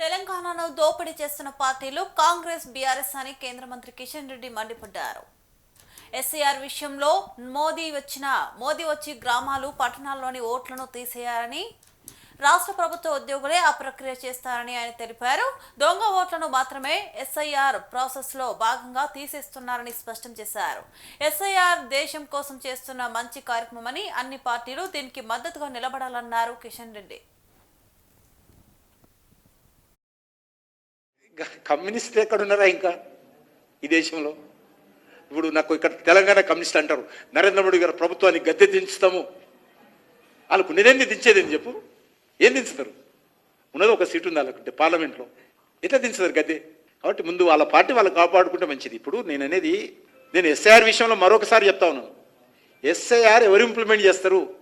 తెలంగాణను దోపిడీ చేస్తున్న పార్టీలు కాంగ్రెస్ బీఆర్ఎస్ అని కేంద్ర మంత్రి కిషన్ రెడ్డి మండిపడ్డారు. ఎస్ఐఆర్ విషయంలో మోదీ వచ్చిన మోదీ వచ్చి గ్రామాలు పట్టణాల్లోని ఓట్లను తీసేయాలని రాష్ట్ర ప్రభుత్వ ఉద్యోగులే ఆ ప్రక్రియ చేస్తారని ఆయన తెలిపారు. దొంగ ఓట్లను మాత్రమే ఎస్ఐఆర్ ప్రాసెస్లో భాగంగా తీసేస్తున్నారని స్పష్టం చేశారు. ఎస్ఐఆర్ దేశం కోసం చేస్తున్న మంచి కార్యక్రమమని అన్ని పార్టీలు దీనికి మద్దతుగా నిలబడాలన్నారు కిషన్ రెడ్డి. కమ్యూనిస్టులు ఎక్కడ ఉన్నారా ఇంకా? ఈ దేశంలో? ఇప్పుడు నాకు ఇక్కడ తెలంగాణ కమ్యూనిస్ట్ అంటారు. నరేంద్ర మోడీ గారు ప్రభుత్వాన్ని గద్దె దించుతాము. వాళ్ళకు నేనేంది దించేదేంది చెప్పు. ఏం దించుతారు? ఉన్నది ఒక సీటు ఉంది వాళ్ళకి పార్లమెంట్లో. ఎట్లా దించుతారు గద్దె? కాబట్టి ముందు వాళ్ళ పార్టీ వాళ్ళు కాపాడుకుంటే మంచిది. ఇప్పుడు నేను అనేది నేను ఎస్ఐఆర్ విషయంలో మరొకసారి చెప్తా ఉన్నాను. ఎస్ఐఆర్ ఎవరు ఇంప్లిమెంట్ చేస్తారు?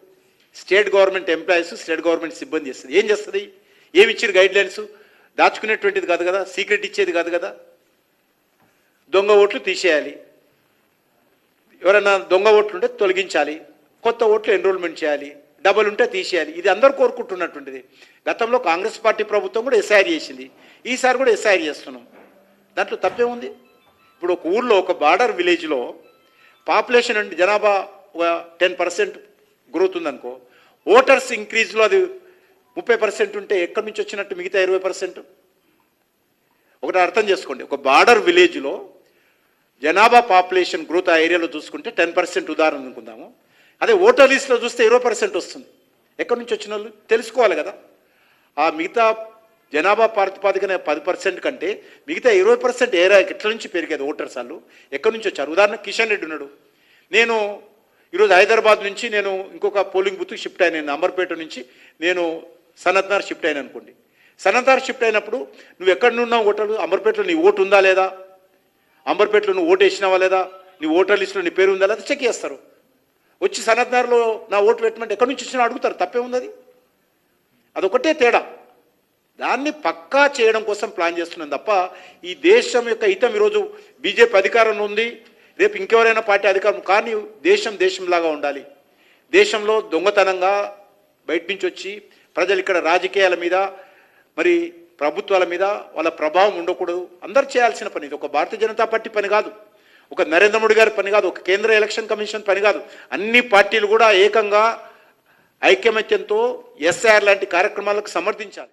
State government employees state government సిబ్బంది చేస్తుంది. ఏం చేస్తుంది? ఏమి ఇచ్చారు గైడ్ లైన్స్ దాచుకునేటువంటిది కాదు కదా? సీక్రెట్ ఇచ్చేది కాదు కదా? దొంగ ఓట్లు తీసేయాలి. ఎవరైనా దొంగ ఓట్లు ఉంటే తొలగించాలి. కొత్త ఓట్లు ఎన్రోల్మెంట్ చేయాలి. డబల్ ఉంటే తీసేయాలి. ఇది అందరు కోరుకుంటున్నటువంటిది. గతంలో కాంగ్రెస్ పార్టీ ప్రభుత్వం కూడా ఎస్ఐఆర్ చేసింది. ఈసారి కూడా ఎస్ఐఆర్ చేస్తున్నాం. దాంట్లో తప్పే ఉంది? ఇప్పుడు ఒక ఊర్లో ఒక బార్డర్ విలేజ్లో పాపులేషన్ అంటే జనాభా ఒక టెన్ పర్సెంట్ గ్రోత్ ఉందనుకో ఓటర్స్ ఇంక్రీజ్లో అది ముప్పై పర్సెంట్ ఉంటే ఎక్కడి నుంచి వచ్చినట్టు మిగతా ఇరవై పర్సెంట్? ఒకటి అర్థం చేసుకోండి. ఒక బార్డర్ విలేజ్లో జనాభా పాపులేషన్ గ్రోత్ ఆ ఏరియాలో చూసుకుంటే టెన్ పర్సెంట్ ఉదాహరణ అనుకుందాము. అదే ఓటర్ లిస్ట్లో చూస్తే ఇరవై పర్సెంట్ వస్తుంది. ఎక్కడి నుంచి వచ్చిన వాళ్ళు? తెలుసుకోవాలి కదా. ఆ మిగతా జనాభా ప్రాతిపాదికన పది పర్సెంట్ కంటే మిగతా ఇరవై పర్సెంట్ ఏరియా ఎట్ల నుంచి పెరిగేది ఓటర్స్ వాళ్ళు? ఎక్కడి నుంచి వచ్చారు? ఉదాహరణ కిషన్ రెడ్డి ఉన్నాడు. నేను ఈరోజు హైదరాబాద్ నుంచి నేను ఇంకొక పోలింగ్ బూత్కి షిఫ్ట్ అయినా నేను అంబర్పేట నుంచి నేను సనత్నార్ షిఫ్ట్ అయిన అనుకోండి. సనత్నార్ షిఫ్ట్ అయినప్పుడు నువ్వు ఎక్కడ నున్నావు ఓటర్లు అంబర్పేటలో నీ ఓటు ఉందా లేదా? అంబర్పేటలో నువ్వు ఓటు వేసినావా లేదా? నీ ఓటర్ లిస్టులో నీ పేరు ఉందా లేదా? చెక్ చేస్తారు. వచ్చి సనత్నార్లో నా ఓటు పెట్టమంటే ఎక్కడి నుంచి వచ్చినా అడుగుతారు. తప్పే ఉంది అది. అదొకటే తేడా. దాన్ని పక్కా చేయడం కోసం ప్లాన్ చేస్తున్నాం తప్ప ఈ దేశం యొక్క హితం ఈరోజు బీజేపీ అధికారంలో ఉంది. రేపు ఇంకెవరైనా పార్టీ అధికారం కానీ దేశం దేశంలాగా ఉండాలి. దేశంలో దొంగతనంగా బయట నుంచి వచ్చి ప్రజలు ఇక్కడ రాజకీయాల మీద మరి ప్రభుత్వాల మీద వాళ్ళ ప్రభావం ఉండకూడదు. అందరు చేయాల్సిన పని ఇది. ఒక భారతీయ జనతా పార్టీ పని కాదు. ఒక నరేంద్ర మోడీ గారి పని కాదు. ఒక కేంద్ర ఎలక్షన్ కమిషన్ పని కాదు. అన్ని పార్టీలు కూడా ఏకంగా ఐకమత్యంతో ఎస్ఐఆర్ లాంటి కార్యక్రమాలకు సమర్థించాలి.